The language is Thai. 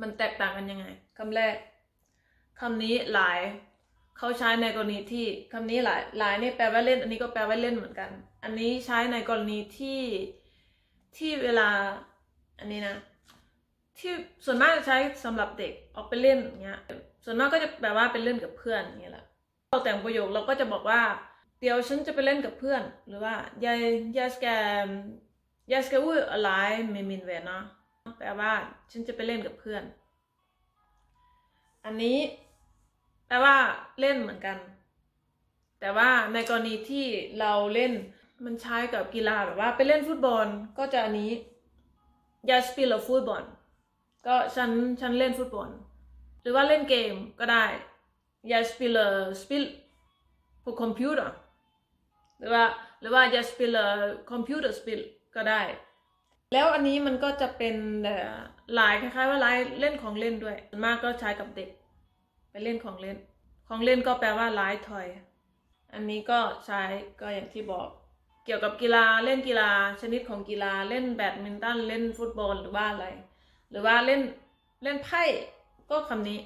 มันแตกต่างกันยังไงคำแรกคำนี้หลายเขาใช้ในกรณีที่คำนี้หลายหลายนี่แปลว่าเล่น อันนี้ก็แปลว่าเล่นเหมือนกัน อันนี้ใช้ในกรณีที่ที่เวลา อันนี้นะ ที่ส่วนมากจะใช้สำหรับเด็กออกไปเล่นอย่างเงี้ย ส่วนมากก็จะแปลว่าเป็นเล่นกับเพื่อนอย่างเงี้ยแหละเราแต่งประโยคเราก็จะบอกว่า เดี๋ยวฉันจะไปเล่นกับเพื่อน หรือว่า jag jag ska jag ska ut och leka med min vänner แปลว่า ฉันจะไปเล่นกับเพื่อน อันนี้ แปลว่า เล่นเหมือนกัน แต่ว่าในกรณีที่เราเล่นมันใช้กับกีฬาแบบว่าไปเล่นฟุตบอลก็จะอันนี้ jag spelar fotboll ก็ฉันฉันเล่นฟุตบอล หรือว่าเล่นเกมก็ได้ jag spelar spel på computer หรือว่าหรือว่า jag spelar computerspel ก็ได้ แล้วอันนี้มันก็จะเป็นเอ่อลายคล้ายๆว่าลายเล่นของเล่นด้วยส่วนมากก็ใช้กับเด็ก ไปเล่นของเล่น ของเล่นก็แปลว่าลายทอย อันนี้ก็ใช้ก็อย่างที่บอก เกี่ยวกับกีฬาเล่นกีฬา ชนิดของกีฬาเล่นแบดมินตันเล่นฟุตบอลหรือว่าอะไร หรือว่าเล่นเล่นไพ่ก็คำนี้